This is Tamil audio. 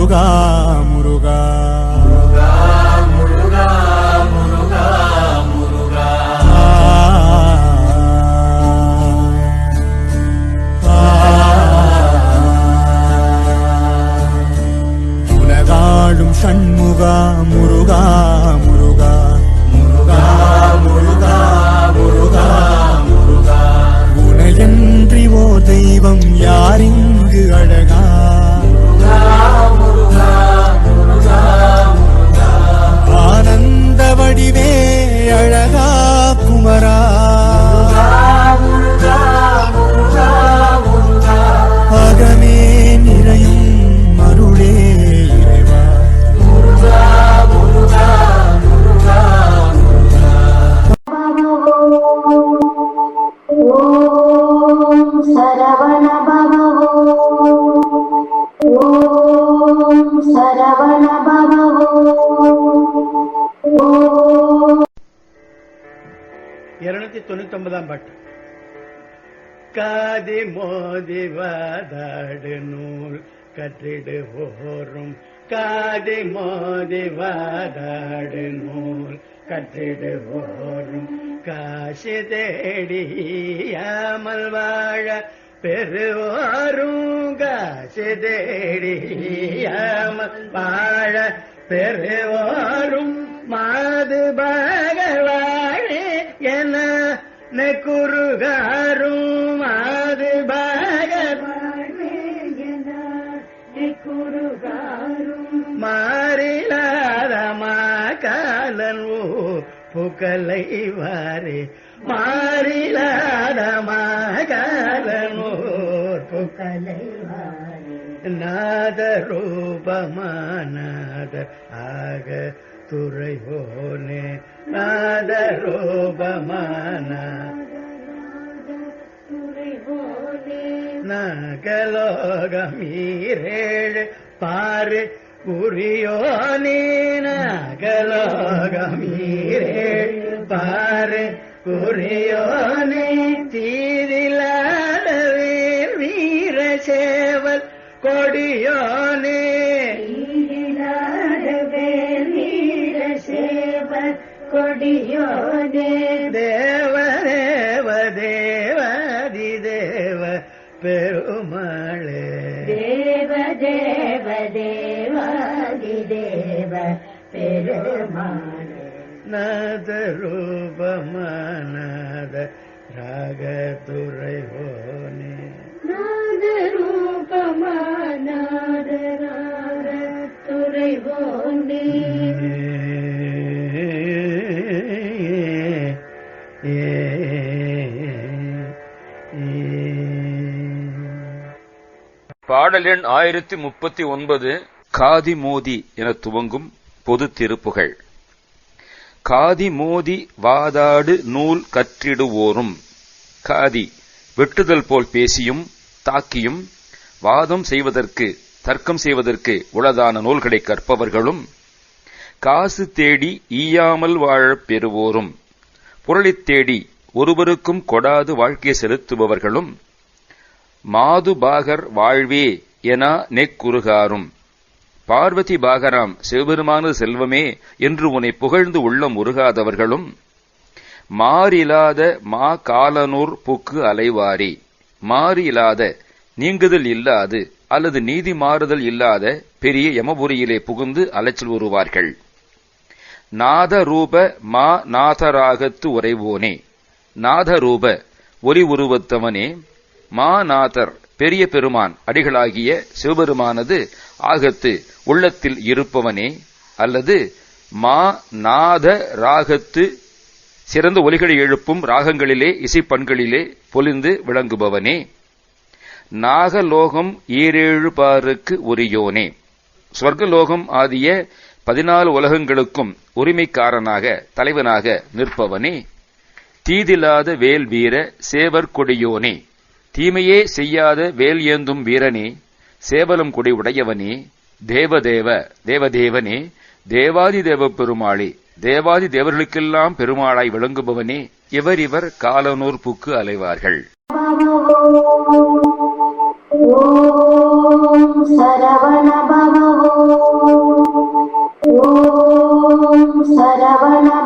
முருகா முருகா சண்முகா முரு இருநூத்தி தொண்ணூத்தி ஒன்பதாம் பாட்டு. காதி மோதி வாதாடு நூல் கற்றிடு ஓரும் காதி மோதி வாதாடு நூல் கற்றிடு ஓரும் காசி தேடியாமல் வாழ பெறுவோரும். காசி தேடியாமல் வாழ பெறுவோரும். மாதுபா நெக்குருகாரும் அது பகத் என நெக்குருகாரும் மாறிலாத புகழை வாரே மாறிலாத மாகாலன் புகழை வாரே நாத ரூபமானாத ஆக துறை போனே ரூபமான நகலோகமீரேழு பாரு புரியோனே நகலோகமீரேழு பாரு புரியோனே தீ ಒಡಿಯೋನೆ ದೇವರೇವ ದೇವಾದಿ ದೇವ ಪೆರುಮಳೆ ದೇವ ದೇವ ದೇವಾದಿ ದೇವ ಪೆರುಮಳೆ ನಾದ ರೂಪ ಮಾನದ ರಾಗ ತುರೈ ಹೋನೆ ನಾದ ರೂಪ वादिव ರಾಗ ತುರೈ பாடல் எண் ஆயிரத்தி முப்பத்தி ஒன்பது காதி மோதி என துவங்கும் பொது திருப்புகள். காதி மோதி வாதாடு நூல் கற்றிடுவோரும். காதி வெட்டுதல் போல் பேசியும் தாக்கியும் வாதம் செய்வதற்கு தர்க்கம் செய்வதற்கு உளதான நூல்களை கற்பவர்களும் காசு தேடி ஈயாமல் வாழப் பெறுவோரும். பொருளைத் தேடி ஒருவருக்கும் கொடாது வாழ்க்கையை செலுத்துபவர்களும் மாது பாகர் வாழ்வே என நெக்குருகாரும் பார்வதி பாகராம் சிவபெருமானது செல்வமே என்று உன்னை புகழ்ந்து உள்ளம் உருகாதவர்களும் மாறிலாத மா காலனூர் புக்கு அலைவாரி. மாறிலாத நீங்குதல் இல்லாது அல்லது நீதி மாறுதல் இல்லாத பெரிய யமபுரியிலே புகுந்து அலைச்சல் உருவார்கள். நாத ரூப மா நாதராகத்து உறைவோனே. நாத ரூப ஒரி உருவத்தவனே. மாநாதர் பெரிய பெருமான் அடிகளாகிய சிவபெருமானது ஆகத்து உள்ளத்தில் இருப்பவனே அல்லது மா நாத ராகத்து சிறந்த ஒலிகளை எழுப்பும் ராகங்களிலே இசைப்பண்களிலே பொலிந்து விளங்குபவனே. நாகலோகம் ஈரேழு பாருக்கு உரியோனே. ஸ்வர்கலோகம் ஆகிய பதினாலு உலகங்களுக்கும் உரிமைக்காரனாக தலைவனாக நிற்பவனே. தீதில்லாத வேல் வீர சேவர் கொடியோனே. தீமையே செய்யாத வேல் ஏந்தும் வீரனே சேவலம் கொடி உடையவனே தேவதேவ தேவதேவனே தேவாதி தேவ பெருமாளி தேவாதி தேவர்களுக்கெல்லாம் பெருமாளாய் விளங்குபவனே இவர் இவர் காலனூர் புக்கு அலைவார்கள். சரவண